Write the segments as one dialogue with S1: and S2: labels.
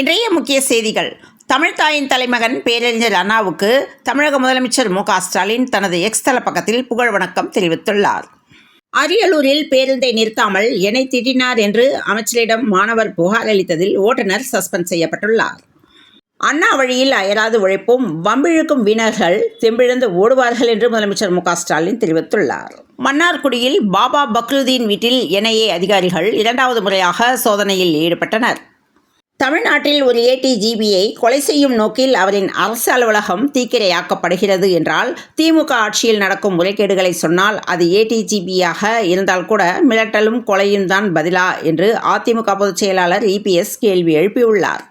S1: இன்றைய முக்கிய செய்திகள். தமிழ்தாயின் தலைமகன் பேரறிஞர் அண்ணாவுக்கு தமிழக முதலமைச்சர் மு ஸ்டாலின் தனது எக்ஸ் தள பக்கத்தில் புகழ் வணக்கம் தெரிவித்துள்ளார். அரியலூரில் பேருந்தை நிறுத்தாமல் என்னை திட்டினார் என்று அமைச்சரிடம் மாணவர் புகார் அளித்ததில் ஓட்டுநர் சஸ்பெண்ட் செய்யப்பட்டுள்ளார். அண்ணா வழியில் அயராது உழைப்பும் வம்பிழுக்கும் வீணர்கள் தெம்பிழந்து ஓடுவார்கள் என்று முதலமைச்சர் மு ஸ்டாலின் தெரிவித்துள்ளார். மன்னார்குடியில் பாபா பக்ருதீன் வீட்டில் என்ஐஏ அதிகாரிகள் இரண்டாவது முறையாக சோதனையில் ஈடுபட்டனர். தமிழ்நாட்டில் ஒரு ஏடிஜிபியை கொலை செய்யும் நோக்கில் அவரின் அரசு அலுவலகம் தீக்கிரையாக்கப்படுகிறது என்றால் திமுக ஆட்சியில் நடக்கும் முறைகேடுகளை சொன்னால் அது ஏடிஜிபியாக இருந்தால் கூட மிரட்டலும் கொலையும் தான் பதிலா என்று அதிமுக பொதுச் செயலாளர் இபிஎஸ் கேள்வி எழுப்பியுள்ளார்.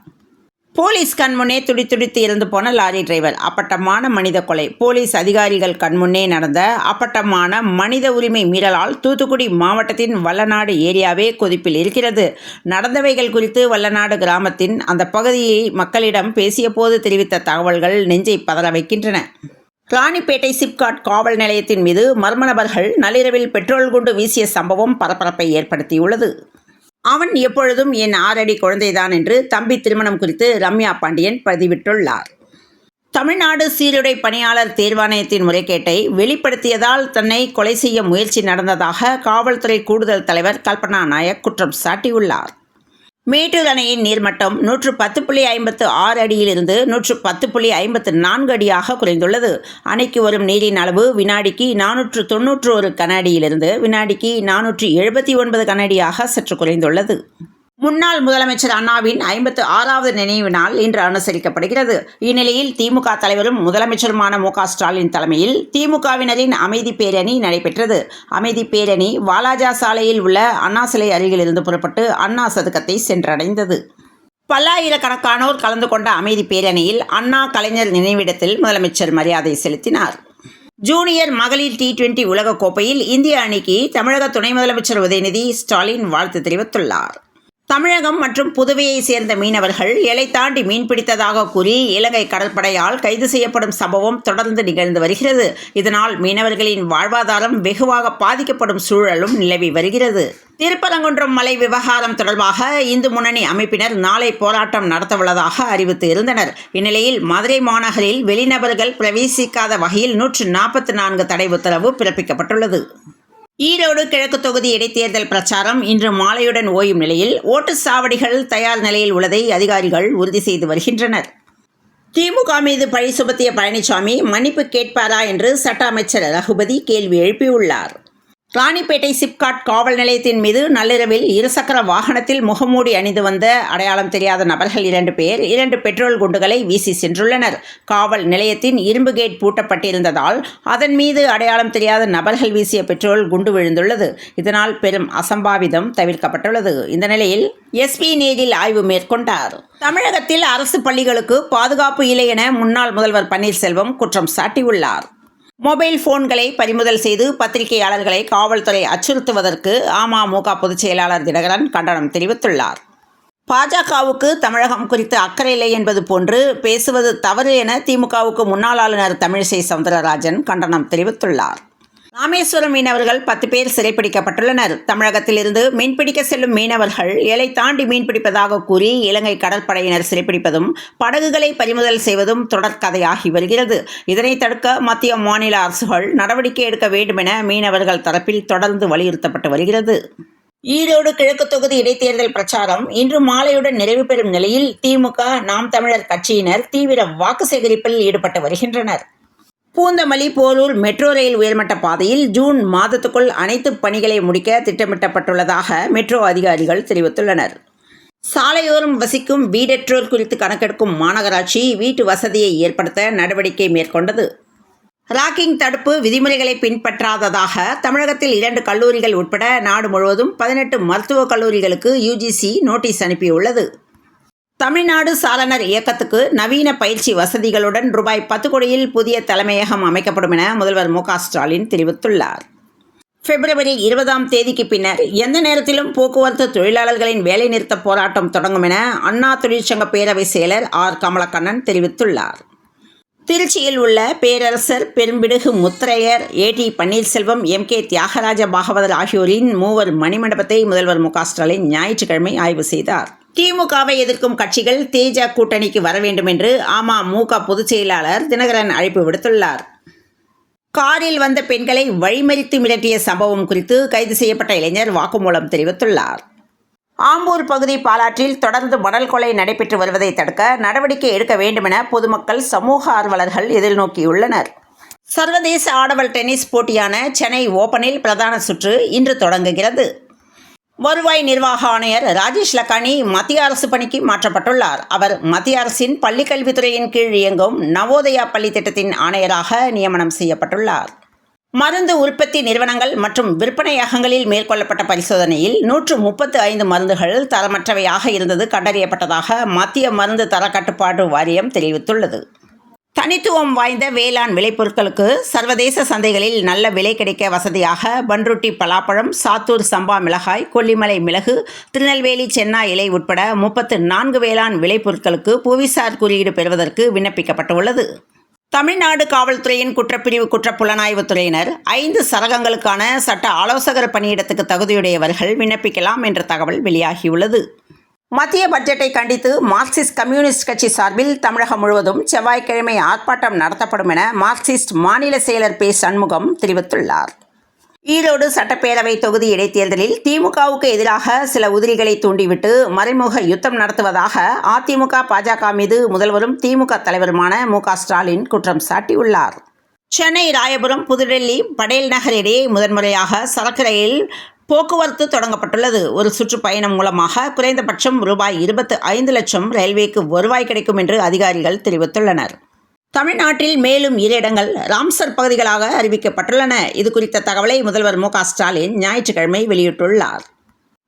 S1: போலீஸ் கண்முன்னே துடித்துடித்து இறந்து போன லாரி டிரைவர். அப்பட்டமான மனித கொலை. போலீஸ் அதிகாரிகள் கண்முன்னே நடந்த அப்பட்டமான மனித உரிமை மீறலால் தூத்துக்குடி மாவட்டத்தின் வல்லநாடு ஏரியாவே கொதிப்பில் இருக்கிறது. நடந்தவைகள் குறித்து வல்லநாடு கிராமத்தின் அந்த பகுதியை மக்களிடம் பேசிய போது தெரிவித்த தகவல்கள் நெஞ்சை பதற வைக்கின்றன. ராணிப்பேட்டை சிப்காட் காவல் நிலையத்தின் மீது மர்ம நபர்கள் நள்ளிரவில் பெட்ரோல் குண்டு வீசிய சம்பவம் பரபரப்பை ஏற்படுத்தியுள்ளது. அவன் எப்பொழுதும் என் ஆறடி குழந்தைதான் என்று தம்பி திருமணம் குறித்து ரம்யா பாண்டியன் பதிவிட்டுள்ளார். தமிழ்நாடு சீருடை பணியாளர் தேர்வாணையத்தின் முறைகேட்டை வெளிப்படுத்தியதால் தன்னை கொலை செய்ய முயற்சி நடந்ததாக காவல்துறை கூடுதல் தலைவர் கல்பனா நாயக் குற்றம் சாட்டியுள்ளார். மேட்டூர் அணையின் நீர்மட்டம் நூற்று பத்து புள்ளி ஐம்பத்து ஆறு அடியிலிருந்து நூற்று பத்து புள்ளி ஐம்பத்து நான்கு அடியாக குறைந்துள்ளது. அணைக்கு வரும் நீரின் அளவு வினாடிக்கு நானூற்று தொன்னூற்று ஒரு கன அடியிலிருந்து வினாடிக்கு நானூற்று எழுபத்தி ஒன்பது கன அடியாக சற்று குறைந்துள்ளது. முன்னாள் முதலமைச்சர் அண்ணாவின் ஐம்பத்து ஆறாவது நினைவு நாள் இன்று அனுசரிக்கப்படுகிறது. இந்நிலையில் திமுக தலைவரும் முதலமைச்சருமான மு ஸ்டாலின் தலைமையில் திமுகவினரின் அமைதி பேரணி நடைபெற்றது. அமைதி பேரணி வாலாஜா சாலையில் உள்ள அண்ணா சிலை அருகிலிருந்து புறப்பட்டு அண்ணா சதுக்கத்தை சென்றடைந்தது. பல்லாயிரக்கணக்கானோர் கலந்து கொண்ட அமைதி பேரணியில் அண்ணா கலைஞர் நினைவிடத்தில் முதலமைச்சர் மரியாதை செலுத்தினார். ஜூனியர் மகளிர் டி டுவெண்டி உலகக்கோப்பையில் இந்திய அணிக்கு தமிழக துணை முதலமைச்சர் உதயநிதி ஸ்டாலின் வாழ்த்து தெரிவித்துள்ளார். தமிழகம் மற்றும் புதுவையை சேர்ந்த மீனவர்கள் எல்லை தாண்டி மீன்பிடித்ததாக கூறி இலங்கை கடற்படையால் கைது செய்யப்படும் சம்பவம் தொடர்ந்து நிகழ்ந்து வருகிறது. இதனால் மீனவர்களின் வாழ்வாதாரம் வெகுவாக பாதிக்கப்படும் சூழலும் நிலவி வருகிறது. திருப்பரங்குன்றம் மலை விவகாரம் தொடர்பாக இந்து முன்னணி அமைப்பினர் நாளை போராட்டம் நடத்தவுள்ளதாக அறிவித்து இருந்தனர். இந்நிலையில் மதுரை மாநகரில் வெளிநபர்கள் பிரவேசிக்காத வகையில் நூற்று நாற்பத்தி நான்கு தடை உத்தரவு பிறப்பிக்கப்பட்டுள்ளது. ஈரோடு கிழக்கு தொகுதி இடைத்தேர்தல் பிரச்சாரம் இன்று மாலையுடன் ஓயும் நிலையில் ஓட்டு சாவடிகள் தயார் நிலையில் உள்ளதை அதிகாரிகள் உறுதி செய்து வருகின்றனர். திமுக மீது பழி சுமத்திய பழனிசாமி மன்னிப்பு கேட்பாரா என்று சட்ட அமைச்சர் ரகுபதி கேள்வி எழுப்பியுள்ளார். ராணிப்பேட்டை சிப்காட் காவல் நிலையத்தின் மீது நள்ளிரவில் இருசக்கர வாகனத்தில் முகமூடி அணிந்து வந்த அடையாளம் தெரியாத நபர்கள் இரண்டு பேர் இரண்டு பெட்ரோல் குண்டுகளை வீசி சென்றுள்ளனர். காவல் நிலையத்தின் இரும்பு கேட் பூட்டப்பட்டிருந்ததால் அதன் மீது அடையாளம் தெரியாத நபர்கள் வீசிய பெட்ரோல் குண்டு விழுந்துள்ளது. இதனால் பெரும் அசம்பாவிதம் தவிர்க்கப்பட்டுள்ளது. இந்த நிலையில் எஸ்பி நேரில் ஆய்வு மேற்கொண்டார். தமிழகத்தில் அரசு பள்ளிகளுக்கு பாதுகாப்பு இல்லை என முன்னாள் முதல்வர் பன்னீர்செல்வம் குற்றம் சாட்டியுள்ளார். மொபைல் போன்களை பறிமுதல் செய்து பத்திரிகையாளர்களை காவல்துறை அச்சுறுத்துவதற்கு அமமுக பொதுச் செயலாளர் தினகரன் கண்டனம் தெரிவித்துள்ளார். பாஜகவுக்கு தமிழகம் குறித்து அக்கறை இல்லை என்பது போன்று பேசுவது தவறு என திமுகவுக்கு முன்னாள் ஆளுநர் தமிழிசை சவுந்தரராஜன் கண்டனம் தெரிவித்துள்ளார். ராமேஸ்வரம் மீனவர்கள் பத்து பேர் சிறைப்பிடிக்கப்பட்டுள்ளனர் தமிழகத்திலிருந்து மீன்பிடிக்க செல்லும் மீனவர்கள் எல்லை தாண்டி மீன்பிடிப்பதாக கூறி இலங்கை கடற்படையினர் சிறைப்பிடிப்பதும் படகுகளை பறிமுதல் செய்வதும் தொடர்கதையாகி வருகிறது. இதனை தடுக்க மத்திய மாநில அரசுகள் நடவடிக்கை எடுக்க வேண்டும் என மீனவர்கள் தரப்பில் தொடர்ந்து வலியுறுத்தப்பட்டு வருகிறது. ஈரோடு கிழக்கு தொகுதி இடைத்தேர்தல் பிரச்சாரம் இன்று மாலையுடன் நிறைவு பெறும் நிலையில் திமுக நாம் தமிழர் கட்சியினர் தீவிர வாக்கு சேகரிப்பில் ஈடுபட்டு வருகின்றனர். பூந்தமல்லி போரூர் மெட்ரோ ரயில் உயர்மட்ட பாதையில் ஜூன் மாதத்துக்குள் அனைத்து பணிகளை முடிக்க திட்டமிட்டப்பட்டுள்ளதாக மெட்ரோ அதிகாரிகள் தெரிவித்துள்ளனர். சாலையோரம் வசிக்கும் வீடற்றோர் குறித்து கணக்கெடுக்கும் மாநகராட்சி வீட்டு வசதியை ஏற்படுத்த நடவடிக்கை மேற்கொண்டது. ராக்கிங் தடுப்பு விதிமுறைகளை பின்பற்றாததாக தமிழகத்தில் இரண்டு கல்லூரிகள் உட்பட நாடு முழுவதும் பதினெட்டு மருத்துவக் கல்லூரிகளுக்கு யுஜிசி நோட்டீஸ் அனுப்பியுள்ளது. தமிழ்நாடு சாலனர் இயக்கத்துக்கு நவீன பயிற்சி வசதிகளுடன் ரூபாய் பத்து கோடியில் புதிய தலைமையகம் அமைக்கப்படும் என முதல்வர் மு ஸ்டாலின் தெரிவித்துள்ளார். பிப்ரவரி இருபதாம் தேதிக்கு பின்னர் எந்த நேரத்திலும் போக்குவரத்து தொழிலாளர்களின் வேலைநிறுத்த போராட்டம் தொடங்கும் என அண்ணா தொழிற்சங்க பேரவை செயலர் ஆர் கமலக்கண்ணன் தெரிவித்துள்ளார். திருச்சியில் உள்ள பேரரசர் Perumbidugu Mutharaiyar A T Panneerselvam M K Thyagaraja Bhagavathar ஆகியோரின் மூவர் மணிமண்டபத்தை முதல்வர் மு ஸ்டாலின் ஞாயிற்றுக்கிழமை ஆய்வு செய்தார். திமுகவை எதிர்க்கும் கட்சிகள் தேஜ கூட்டணிக்கு வர வேண்டும் என்று அமமுக பொதுச் செயலாளர் தினகரன் அழைப்பு விடுத்துள்ளார். காரில் வந்த பெண்களை வழிமறித்து மிரட்டிய சம்பவம் குறித்து கைது செய்யப்பட்ட இளைஞர் வாக்குமூலம் தெரிவித்துள்ளார். ஆம்பூர் பகுதி பாலாற்றில் தொடர்ந்து மணல் கொலை நடைபெற்று வருவதை தடுக்க நடவடிக்கை எடுக்க வேண்டுமென பொதுமக்கள் சமூக ஆர்வலர்கள் எதிர்நோக்கியுள்ளனர். சர்வதேச ஆடவர் டென்னிஸ் போட்டியான சென்னை ஓபனில் பிரதான சுற்று இன்று தொடங்குகிறது. வருவாய் நிர்வாக ஆணையர் ராஜேஷ் லக்கானி மத்திய அரசு பணிக்கு மாற்றப்பட்டுள்ளார். அவர் மத்திய அரசின் பள்ளிக்கல்வித்துறையின் கீழ் இயங்கும் நவோதயா பள்ளி திட்டத்தின் ஆணையராக நியமனம் செய்யப்பட்டுள்ளார். மருந்து உற்பத்தி நிறுவனங்கள் மற்றும் விற்பனையகங்களில் மேற்கொள்ளப்பட்ட பரிசோதனையில் நூற்று முப்பத்து ஐந்து மருந்துகள் தரமற்றவையாக இருந்தது கண்டறியப்பட்டதாக மத்திய மருந்து தர கட்டுப்பாட்டு வாரியம் தெரிவித்துள்ளது. தனித்துவம் வாய்ந்த வேளாண் விளைபொருட்களுக்கு சர்வதேச சந்தைகளில் நல்ல விலை கிடைக்க வசதியாக பன்ருட்டி பலாப்பழம் சாத்தூர் சம்பா மிளகாய் கொல்லிமலை மிளகு திருநெல்வேலி சென்னா இலை உட்பட முப்பத்து நான்கு வேளாண் விளைபொருட்களுக்கு புவிசார் குறியீடு பெறுவதற்கு விண்ணப்பிக்கப்பட்டுள்ளது. தமிழ்நாடு காவல்துறையின் குற்றப்பிரிவு குற்றப்புலனாய்வுத் துறையினர் ஐந்து சரகங்களுக்கான சட்ட ஆலோசகர் பணியிடத்துக்கு தகுதியுடையவர்கள் விண்ணப்பிக்கலாம் என்ற தகவல் வெளியாகியுள்ளது. மத்திய பட்ஜெட்டை கண்டித்து மார்க்சிஸ்ட் கம்யூனிஸ்ட் கட்சி சார்பில் தமிழகம் முழுவதும் செவ்வாய்க்கிழமை ஆர்ப்பாட்டம் நடத்தப்படும் என மார்க்சிஸ்ட் மாநில செயலர் பே. சண்முகம் தெரிவித்துள்ளார். ஈரோடு சட்டப்பேரவை தொகுதி இடைத்தேர்தலில் திமுகவுக்கு எதிராக சில உதிரிகளை தூண்டிவிட்டு மறைமுக யுத்தம் நடத்துவதாக அதிமுக பாஜக மீது முதல்வரும் திமுக தலைவருமான மு. ஸ்டாலின் குற்றம் சாட்டியுள்ளார். சென்னை ராயபுரம் புதுடெல்லி படேல் நகர் இடையே முதன்முறையாக சரக்கு ரயில் போக்குவரத்து தொடங்கப்பட்டுள்ளது. ஒரு சுற்றுப்பயணம் மூலமாக குறைந்தபட்சம் ரூபாய் இருபத்து ஐந்து லட்சம் ரயில்வேக்கு வருவாய் கிடைக்கும் என்று அதிகாரிகள் தெரிவித்துள்ளனர். தமிழ்நாட்டில் மேலும் இரு இடங்கள் ராம்சர் பகுதிகளாக அறிவிக்கப்பட்டுள்ளன. இது குறித்த தகவலை முதல்வர் மு ஸ்டாலின் ஞாயிற்றுக்கிழமை வெளியிட்டுள்ளார்.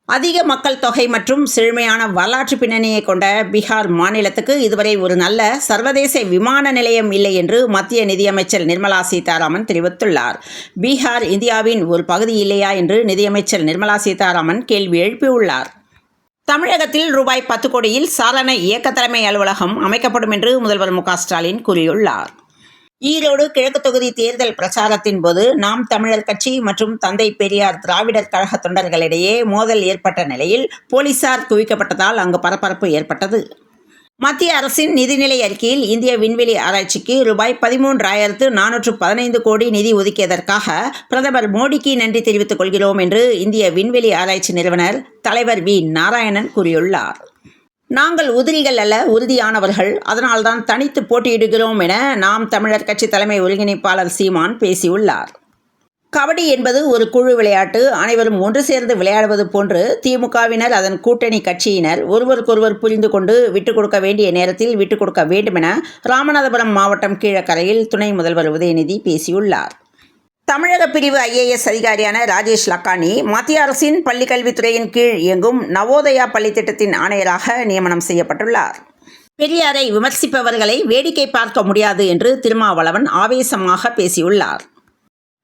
S1: அதிக மக்கள் தொகை மற்றும் செழுமையான வரலாற்று பின்னணியை கொண்ட பீகார் மாநிலத்துக்கு இதுவரை ஒரு நல்ல சர்வதேச விமான நிலையம் இல்லை என்று மத்திய நிதியமைச்சர் நிர்மலா சீதாராமன் தெரிவித்துள்ளார். பீகார் இந்தியாவின் ஒரு பகுதி இல்லையா என்று நிதியமைச்சர் நிர்மலா சீதாராமன் கேள்வி எழுப்பியுள்ளார். தமிழகத்தில் ரூபாய் பத்து கோடியில் சாரண இயக்க தலைமை அலுவலகம் அமைக்கப்படும் என்று முதல்வர் மு க ஸ்டாலின் கூறியுள்ளார். ஈரோடு கிழக்கு தொகுதி தேர்தல் பிரச்சாரத்தின் போது நாம் தமிழர் கட்சி மற்றும் தந்தை பெரியார் திராவிடர் கழக தொண்டர்களிடையே மோதல் ஏற்பட்ட நிலையில் போலீசார் குவிக்கப்பட்டதால் அங்கு பரபரப்பு ஏற்பட்டது. மத்திய அரசின் நிதிநிலை அறிக்கையில் இந்திய விண்வெளி ஆராய்ச்சிக்கு ரூபாய் பதிமூன்றாயிரத்து நானூற்று பதினைந்து கோடி நிதி ஒதுக்கியதற்காக பிரதமர் மோடிக்கு நன்றி தெரிவித்துக் கொள்கிறோம் என்று இந்திய விண்வெளி ஆராய்ச்சி நிறுவனர் தலைவர் வி. நாராயணன் கூறியுள்ளார். நாங்கள் உதிரிகள் அல்ல உறுதியானவர்கள். அதனால்தான் தனித்து போட்டியிடுகிறோம் என நாம் தமிழர் கட்சி தலைமை ஒருங்கிணைப்பாளர் சீமான் பேசியுள்ளார். கபடி என்பது ஒரு குழு விளையாட்டு. அனைவரும் ஒன்று சேர்ந்து விளையாடுவது போன்று திமுகவினர் அதன் கூட்டணி கட்சியினர் ஒருவருக்கொருவர் புரிந்து கொண்டு விட்டுக் கொடுக்க வேண்டிய நேரத்தில் விட்டுக் கொடுக்க வேண்டுமென ராமநாதபுரம் மாவட்டம் கீழக்கரையில் துணை முதல்வர் உதயநிதி பேசியுள்ளார். தமிழக பிரிவு ஐஏஎஸ் அதிகாரியான ராஜேஷ் லக்கானி மத்திய அரசின் பள்ளிக்கல்வித்துறையின் கீழ் இயங்கும் நவோதயா பள்ளி திட்டத்தின் ஆணையராக நியமனம் செய்யப்பட்டுள்ளார். பெரியாரை விமர்சிப்பவர்களை வேடிக்கை பார்க்க முடியாது என்று திருமாவளவன் ஆவேசமாக பேசியுள்ளார்.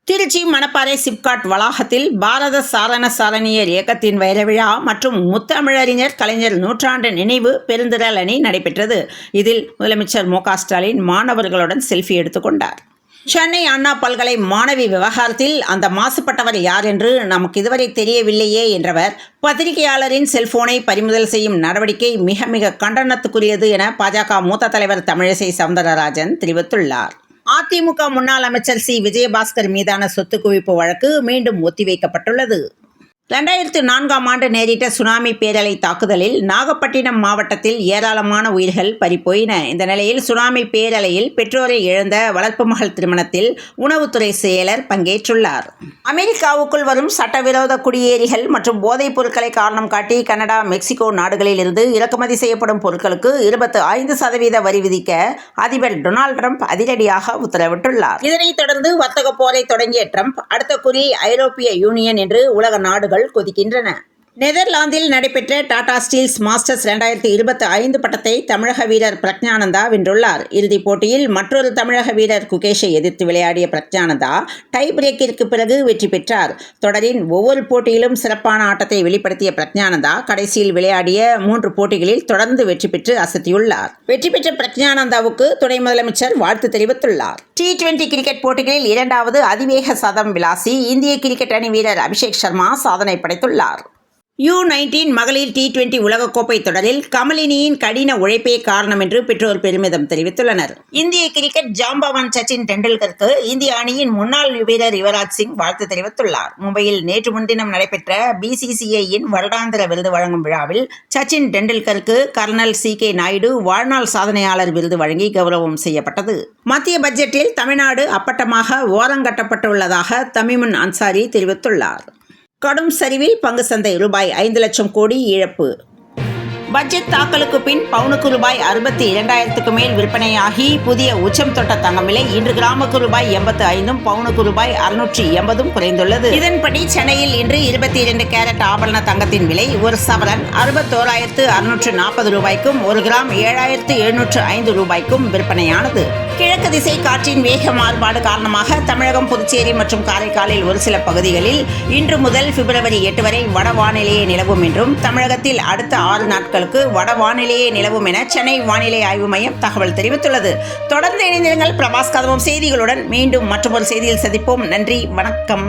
S1: திருச்சி மணப்பாறை சிப்காட் வளாகத்தில் பாரத சாரண சாரணியர் இயக்கத்தின் வைரவிழா மற்றும் முத்தமிழறிஞர் கலைஞர் நூற்றாண்டு நினைவு பெருந்திரல் அணி நடைபெற்றது. இதில் முதலமைச்சர் மு க ஸ்டாலின் மாணவர்களுடன் செல்ஃபி எடுத்துக்கொண்டார் சென்னை அண்ணா பல்கலை மாணவி விவகாரத்தில் அந்த மாசுபட்டவர் யார் என்று நமக்கு இதுவரை தெரியவில்லையே என்றவர் பத்திரிகையாளரின் செல்போனை பறிமுதல் செய்யும் நடவடிக்கை மிக மிக கண்டனத்துக்குரியது என பாஜக மூத்த தலைவர் தமிழிசை சவுந்தரராஜன் தெரிவித்துள்ளார். அதிமுக முன்னாள் அமைச்சர் சி. விஜயபாஸ்கர் மீதான சொத்து குவிப்பு வழக்கு மீண்டும் ஒத்திவைக்கப்பட்டுள்ளது. ரெண்டாயிரத்து நான்காம் ஆண்டு நேரிட்ட சுனாமி பேரலை தாக்குதலில் நாகப்பட்டினம் மாவட்டத்தில் ஏராளமான உயிர்கள் பறிப்போயின இந்த நிலையில் சுனாமி பேரலையில் பெற்றோரை இழந்த வளர்ப்பு மகள் திருமணத்தில் உணவுத்துறை செயலர் பங்கேற்றுள்ளார். அமெரிக்காவுக்குள் வரும் சட்டவிரோத குடியேறிகள் மற்றும் போதைப் பொருட்களை காரணம் காட்டி கனடா மெக்சிகோ நாடுகளில் இருந்து இறக்குமதி செய்யப்படும் பொருட்களுக்கு இருபத்து ஐந்து சதவீத வரி விதிக்க அதிபர் டொனால்டு ட்ரம்ப் அதிரடியாக உத்தரவிட்டுள்ளார். இதனைத் தொடர்ந்து வர்த்தக போரை தொடங்கிய ட்ரம்ப் அடுத்த குறி ஐரோப்பிய யூனியன் என்று உலக நாடுகள் கொதிக்கின்றன. நெதர்லாந்தில் நடைபெற்ற டாடா ஸ்டீல்ஸ் மாஸ்டர்ஸ் ரெண்டாயிரத்தி இருபத்தி ஐந்து பட்டத்தை தமிழக வீரர் பிரக்ஞானந்தா வென்றுள்ளார். இறுதிப் போட்டியில் மற்றொரு தமிழக வீரர் குகேஷை எதிர்த்து விளையாடிய பிரக்ஞானந்தா டை பிரேக்கிற்கு பிறகு வெற்றி பெற்றார். தொடரின் ஒவ்வொரு போட்டியிலும் சிறப்பான ஆட்டத்தை வெளிப்படுத்திய பிரக்ஞானந்தா கடைசியில் விளையாடிய மூன்று போட்டிகளில் தொடர்ந்து வெற்றி பெற்று அசத்தியுள்ளார். வெற்றி பெற்ற பிரக்ஞானந்தாவுக்கு துணை முதலமைச்சர் வாழ்த்து தெரிவித்துள்ளார். டி டுவெண்டி கிரிக்கெட் போட்டிகளில் இரண்டாவது அதிவேக சதம் விளாசி இந்திய கிரிக்கெட் அணி வீரர் அபிஷேக் சர்மா சாதனை படைத்துள்ளார். யூ நைன்டீன் மகளிர் டி டுவெண்டி உலகக்கோப்பை தொடரில் கமலினியின் கடின உழைப்பே காரணம் என்று பெற்றோர் பெருமிதம் தெரிவித்துள்ளனர். இந்திய கிரிக்கெட் ஜாம்பவான் சச்சின் டெண்டுல்கருக்கு இந்திய அணியின் முன்னாள் வீரர் யுவராஜ் சிங் வாழ்த்து தெரிவித்துள்ளார். மும்பையில் நேற்று முன்தினம் நடைபெற்ற பிசிசிஐயின் வருடாந்திர விருது வழங்கும் விழாவில் சச்சின் டெண்டுல்கருக்கு கர்னல் சி கே நாயுடு வாழ்நாள் சாதனையாளர் விருது வழங்கி கௌரவம் செய்யப்பட்டது. மத்திய பட்ஜெட்டில் தமிழ்நாடு அப்பட்டமாக ஓரங்கட்டப்பட்டுள்ளதாக தமிமுன் அன்சாரி தெரிவித்துள்ளார். கடும் சரிவில் பங்கு சந்தை ரூபாய் ஐந்து லட்சம் கோடி இழப்பு. பட்ஜெட் தாக்கலுக்கு பின் பவுனுக்கு ரூபாய் அறுபத்தி இரண்டாயிரத்துக்கு மேல் விற்பனையாகி புதிய உச்சம் தொட்ட தங்கம் விலை இன்று கிராமுக்கு ரூபாய் எண்பத்து ஐந்தும் பவுனுக்கு ரூபாய் அறுநூற்றி எண்பதும் குறைந்துள்ளது. இதன்படி சென்னையில் இன்று இருபத்தி இரண்டு கேரட் ஆபரண தங்கத்தின் விலை ஒரு சவரன் அறுபத்தோராயிரத்து அறுநூற்று நாற்பது ரூபாய்க்கும் ஒரு கிராம் ஏழாயிரத்து எழுநூற்று ஐந்து ரூபாய்க்கும் விற்பனையானது. கிழக்கு திசை காற்றின் வேக மாறுபாடு காரணமாக தமிழகம் புதுச்சேரி மற்றும் காரைக்காலில் ஒரு சில பகுதிகளில் இன்று முதல் பிப்ரவரி எட்டு வரை வட வானிலையே நிலவும் என்றும் தமிழகத்தில் அடுத்த ஆறு நாட்களுக்கு வட வானிலையே நிலவும் என சென்னை வானிலை ஆய்வு மையம் தகவல் தெரிவித்துள்ளது. தொடர்ந்து இணைந்திருங்கள் பிரபாஸ் கதவம் செய்திகளுடன் மீண்டும் மற்றொரு செய்தியில் சந்திப்போம். நன்றி வணக்கம்.